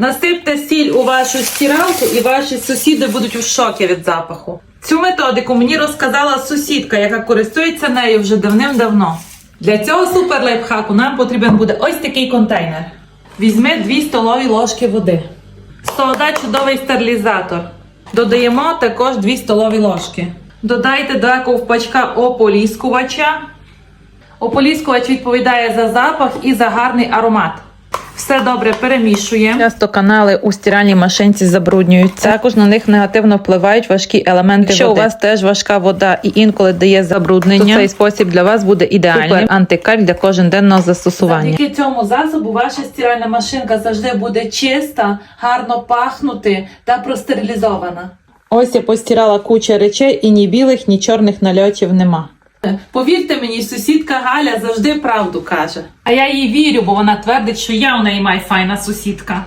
Насипте сіль у вашу стиралку і ваші сусіди будуть у шокі від запаху. Цю методику мені розказала сусідка, яка користується нею вже давним-давно. Для цього супер лайфхаку нам потрібен буде ось такий контейнер. Візьми 2 столові ложки води. Сода чудовий стерилізатор. Додаємо також 2 столові ложки. Додайте до ковпачка ополіскувача. Ополіскувач відповідає за запах і за гарний аромат. Все добре перемішуємо. Часто канали у стиральній машинці забруднюються. Також на них негативно впливають важкі елементи Якщо води. у вас теж важка вода і інколи дає забруднення, то цей спосіб для вас буде ідеальним. Супер антикаль для коженденного застосування. Завдяки цьому засобу ваша стиральна машинка завжди буде чиста, гарно пахнути та простерилізована. Ось я постирала куча речей і ні білих, ні чорних нальотів нема. Повірте мені, сусідка Галя завжди правду каже. А я їй вірю, бо вона твердить, що я у неї майфайна сусідка.